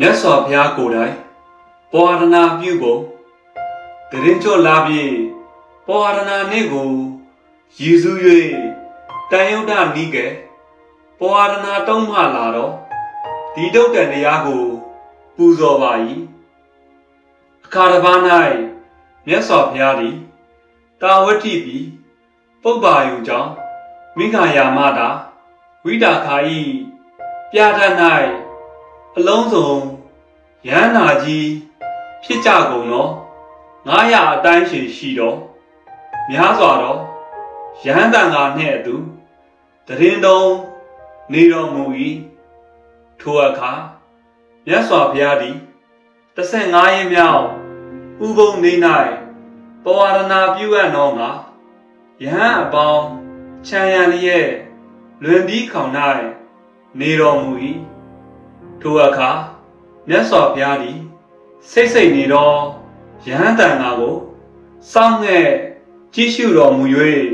မြတ်စွာဘုရားကိုယ်တိုင်ပောရဏပြုကိုတရင်ကျော်လာပြီးပောရဏနေ့ကိုရည်စူး၍တန်ယုဒ္ဓနီးကဲပောရဏတုံးမှလာတော့ဒီတုတ်တန်တရားကို ပူဇော်ပါ၏အခါတစ်ပါး၌မြတ်စွာဘုရားသည်တာဝတိပြီးပုပ္ပါယုံကြောင့်မိခာယာမတာဝိတာခာဤပြဋ္ဌာန်း၌ အလုံးစုံရဟန္တာကြီးဖြစ်ကြကုန်သော900အတိုင်းရှင်ရှိတော်များစွာသောယဟန်တန်ဃာနှင့်အတူတရင်တုံးနေတော်မူ၏ထိုအခါမြတ်စွာဘုရားသည်15ရက်မြောက်ဥပုံနေ၌ပဝရဏပြုအပ်တော်ငါယဟန်အပေါင်းခြံရံလျက်လွင်ပြီးခေါင်၌နေတော်မူ၏ ထိုအခါမြတ်စွာဘုရားသည်စိတ်စိတ်နေသောယဟန်တန်ဃာကိုစောင့်ငဲ့ကြည့်ရှုတော်မူ၍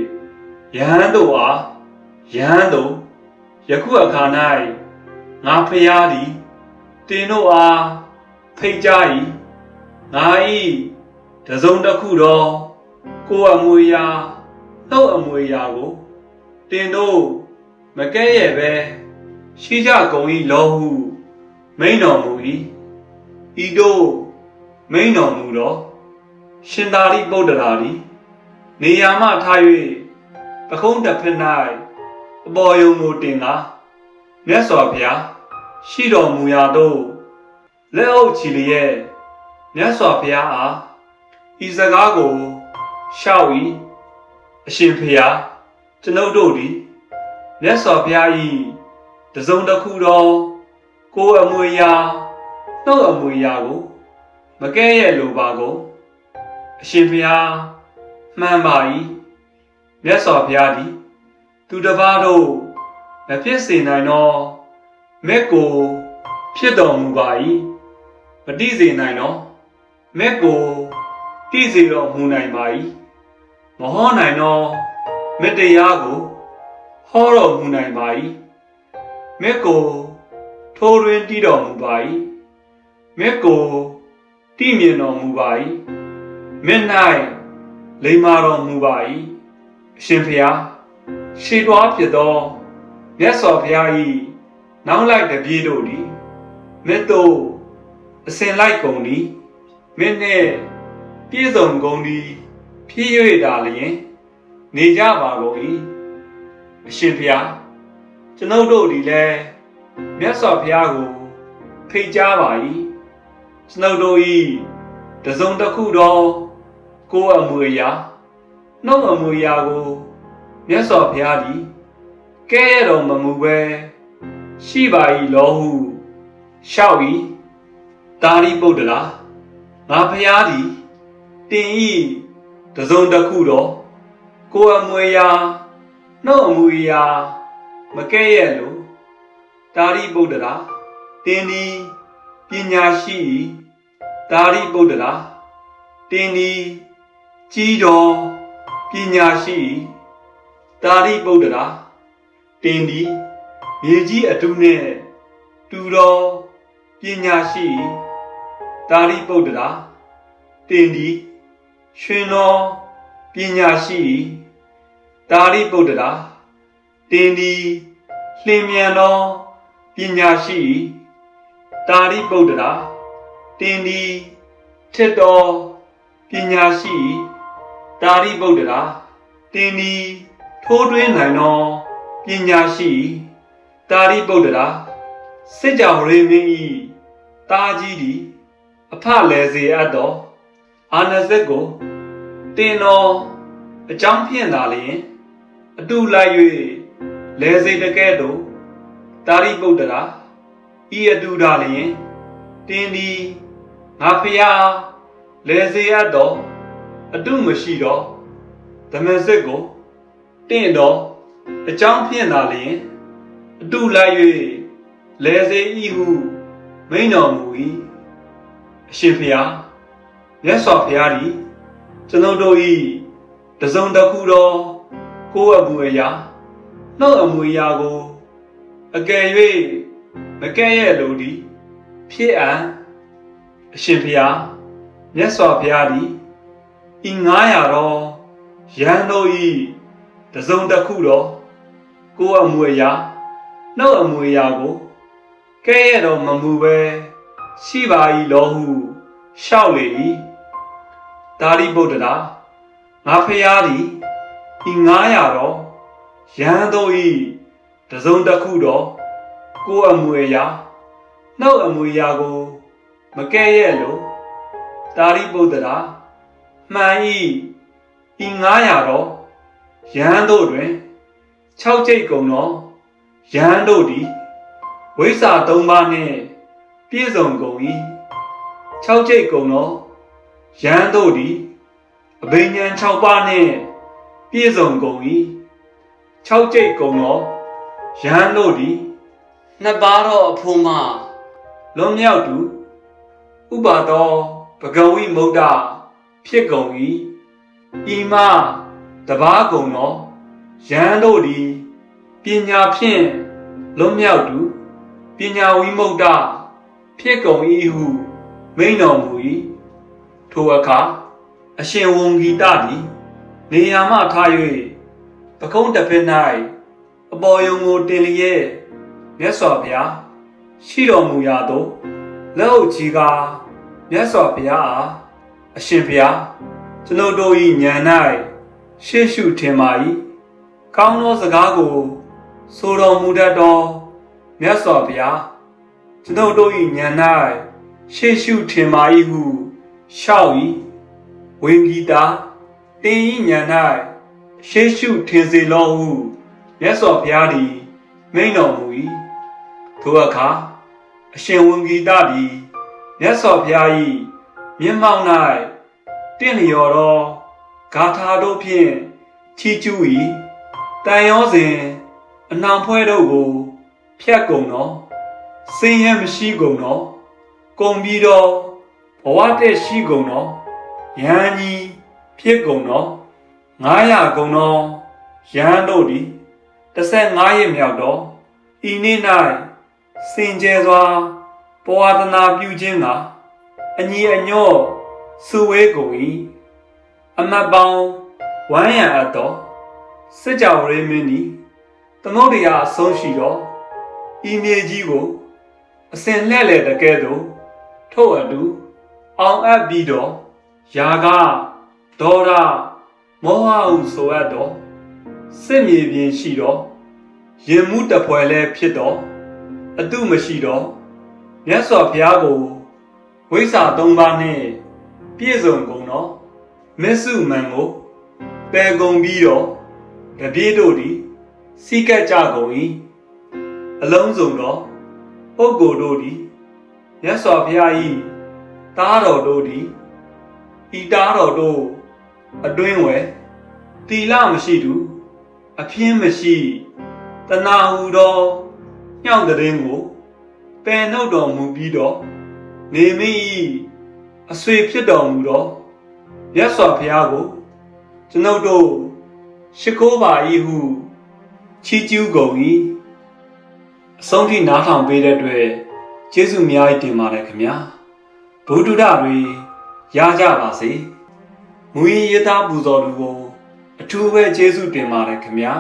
ယဟန်တို့အားယဟန်တို့ယခုအခါ၌ငါဖျားသည်တင်တို့အားဖိတ်ကြ၏ငါ၏တစုံတစ်ခုသောကိုယ်အမွေအရာနှုတ်အမွေအရာကိုတင်တို့မကဲ့ရဲ့ပဲရှိကြကုန်၏လောဟု မိန်တော်မူ၏ဤတို့မိန်တော်မူသောရှင်သာရိပုတ္တရာသည်နေရာမှထား၍ပခုံးတစ်ဖက်၌အပေါ်ယုံကိုတင်ကားမြတ်စွာဘုရားရှိတော်မူရာသို့လက်အုပ်ချီလျက်မြတ်စွာဘုရားအားဤစကားကိုရှောက်၏အရှင်ဘုရားကျွန်ုပ်တို့သည်မြတ်စွာဘုရား၏တစုံတစ်ခုသော ကိုယ်အမွေအရာနှုတ်အမွေအရာကိုမကဲ့ရဲ့လိုပါကုန်အရှင်ဘုရားမှန်ပါ၏မြတ်စွာဘုရားသည် သူတစ်ပါးတို့မဖြစ်စေနိုင်သောမက်ကိုဖြစ်တော်မူပါ၏မတိစေနိုင်သောမက်ကိုတိစေတော်မူနိုင်ပါ၏မဟောနိုင်သောမေတ္တရားကိုဟောတော်မူနိုင်ပါ၏မက်ကို ထိုးရင်းတည်တော်မူပါ၏မက်ကိုတိမြင်တော်မူပါ၏မက်၌လိမ္မာတော်မူပါ၏အရှင်ဖျားရှေးတွားဖြစ်သောမြတ်စွာဘုရား၏နောက်လိုက်တပြေးတို့သည်မက်တို့အစဉ်လိုက်ကုန်သည်မင်းနှင့်ပြည့်စုံကုန်သည်ဖြည့်၍တာလျင် နေကြပါကုန်၏အရှင်ဖျားကျွန်ုပ်တို့သည်လည်း မြတ်စွာဘုရားကိုဖိတ်ကြားပါ၏ကျွန်ုပ်တို့၏တစုံတစ်ခုသောကိုယ်အမွေအရာနှုတ်အမွေအရာကိုမြတ်စွာဘုရားသည်ကဲရတော်မမူပဲရှိပါ၏လောဟုရှောက်၏တာရိပုတ္တရာငါဘုရားသည်တင်ဤတစုံတစ်ခုသောကိုယ်အမွေအရာနှုတ်အမွေအရာမကဲ့ရဲ့လို့ တာရိပုတ္တရာတင်ဒီပညာရှိ၏တာရိပုတ္တရာတင်ဒီကြီးတော်ပညာရှိ၏တာရိပုတ္တရာတင်ဒီမြေကြီးအတုနှင့်တူတော်ပညာရှိ၏တာရိပုတ္တရာတင်ဒီရွှင်တော်ပညာရှိ၏တာရိပုတ္တရာတင်ဒီလျင်မြန်သော ပညာရှိ၏တာရိပုတ္တရာတင်ဒီထစ်တော်ပညာရှိ၏တာရိပုတ္တရာတင်ဒီထိုးတွင်းနိုင်သောပညာရှိ၏တာရိပုတ္တရာစစ်ကြောရေမင်း၏တာကြီးသည်အဖလဲစေအပ်သောအာနဇက်ကိုတင်တော်အကြောင်းဖြင့်သာလျင်အတူလိုက်၍လဲစေတကဲ့သို့ တာရိပုတ္တရာဤအတူဒါလျင်တင်းဒီငါဖျားလဲစေအပ်သောအတုမရှိသောဓမ္မစစ်ကိုတင့်တော်အကြောင်းဖြင့်သာလျင်အတူလိုက်၍လဲစေဤဟုမိန်တော်မူ၏အရှင်ဖျားမြတ်စွာဘုရားသည်ကျွန်ုပ်တို့၏တစုံတစ်ခုသောကိုယ်အမှုအရာနှုတ်အမှုအရာကို အကယ်၍မကဲ့ရဲ့လိုသည်ဖြဖြစ်အံအရှင်ဖျားမြတ်စွာဘုရားသည်ဤ900တော့ရန်တို့ဤတစုံတစ်ခုတော့ကိုယ်အမွေအရာနှုတ်အမွေအရာကိုကဲ့ရဲ့တော့မမူပဲရှိပါ၏လောဟုလျှောက်လေ၏ဒါရိပုတ္တရာငါဖျားသည်ဤ900တော့ရန်တို့ဤ တစုံတစ်ခုတော့ကိုယ်အမွေအရာနှုတ်အမွေအရာကိုမကဲ့ရဲ့လို့ဒါရိပုတ္တရာမှန်၏ဤ900တော့ရန်တို့တွင်6ကျိတ်ကုန်တော့ရန်တို့သည်ဝိဇ္ဇာ၃ပါးနှင့်ပြည့်စုံကုန်၏6ကျိတ်ကုန်တော့ရန်တို့သည်အဘိညာဉ်6ပါးနှင့်ပြည့်စုံကုန်၏6ကျိတ်ကုန်တော့ ရန်တို့သည်နှစ်ပါးတော့အဖို့မလွန်မြောက်သူဥပါတော်ပကဝိမုဒ္ဒဖြစ်ကုန်၏ဤမတပားကုန်သောယံတို့သည်ပညာဖြင့်လွန်မြောက်သူပညာဝိမုဒ္ဒဖြစ်ကုန်၏ဟုမိန်တော်မူ၏ထိုအခါအရှင်ဝံဂီတသည်နေရာမှထား၍ပကုံးတစ်ဖက်၌ အပေါ်ယုံကိုတင်လျက်မြတ်စွာဘုရားရှိတော်မူရာသို့လက်အုပ်ကြီးကမြတ်စွာဘုရားအားအရှင်ဘုရားကျွန်ုပ်တို့၏ဉာဏ်၌ရှေ့ရှုထင်ပါ၏ကောင်းသောစကားကိုဆိုတော်မူတတ်သောမြတ်စွာဘုရားကျွန်ုပ်တို့၏ဉာဏ်၌ရှေ့ရှုထင်ပါ၏ဟုလျှောက်၏ဝိင်ဂီတာတင်၏ဉာဏ်၌ရှေ့ရှုထင်စေလောဟု မြတ်စွာဘုရားသည်မိန့်တော်မူ၏ထိုအခါအရှင်ဝံဂီတသည်မြတ်စွာဘုရား၏မျက်မှောက်၌တင့်လျော်သောဂါထာတို့ဖြင့်ချီးကျူး၏တန်ရောစဉ်အနှောင်ဖွဲ့တို့ကိုဖြတ်ကုန်သောစင်ရမရှိကုန်သောကုံပြီးတော့ဘဝတည့်ရှိကုန်သောယဟန်ကြီးဖြစ်ကုန်သော900ကုန်သောယဟန်တို့သည် 15ရက်မြောက်သောဤနေ့၌စင်ကြယ်စွာပဝါဒနာပြုခြင်းကအညီအညော့စုဝေးကုန်၏အမတ်ပေါင်းဝမ်းရံအပ်သောစစ်ကြောရေမင်းသည်သမုဒ္ဒရာအဆုံးရှိသောဤမြေကြီးကိုအစဉ်လှဲ့လေတကဲ့သို့ထို့အတူအောင်အပ်ပြီးတော့ယာကဒေါရမောဟဟုဆိုအပ်သော စစ်မြေပြင်ရှိသောရင်မှုတပွဲလဲဖြစ်သောအတုမရှိတော့မြတ်စွာဘုရားကိုဝိဇ္ဇာ၃ပါးနဲ့ပြည့်စုံကုန်တော့မစ္စုမန်ကိုပယ်ကုန်ပြီးတော့တပြေးတို့သည်စိကတ်ကြကုန်၏အလုံးစုံတော့ပုဂ္ဂိုလ်တို့သည်မြတ်စွာဘုရား၏တားတော်တို့သည်ဤတားတော်တို့အတွင်းဝယ်တီလမရှိသူ အပြင်းမရှိတဏှာဟူသောညောင်တဲ့င်းကိုပယ်နှုတ်တော်မူပြီးတော့နေမင်းဤအဆွေဖြစ်တော်မူတော့မြတ်စွာဘုရားကိုကျွန်ုပ်တို့ရှိခိုးပါ၏ဟုချီးကျူးကုန်၏အဆုံးထိနားထောင်ပေးတဲ့အတွက်ကျေးဇူးအများကြီးတင်ပါတယ်ခင်ဗျာဘုဒ္ဓတွေရကြပါစေမူရင်းရသားပူဇော်သူကို အထူးပဲကျေးဇူးတင်ပါတယ်ခင်ဗျာ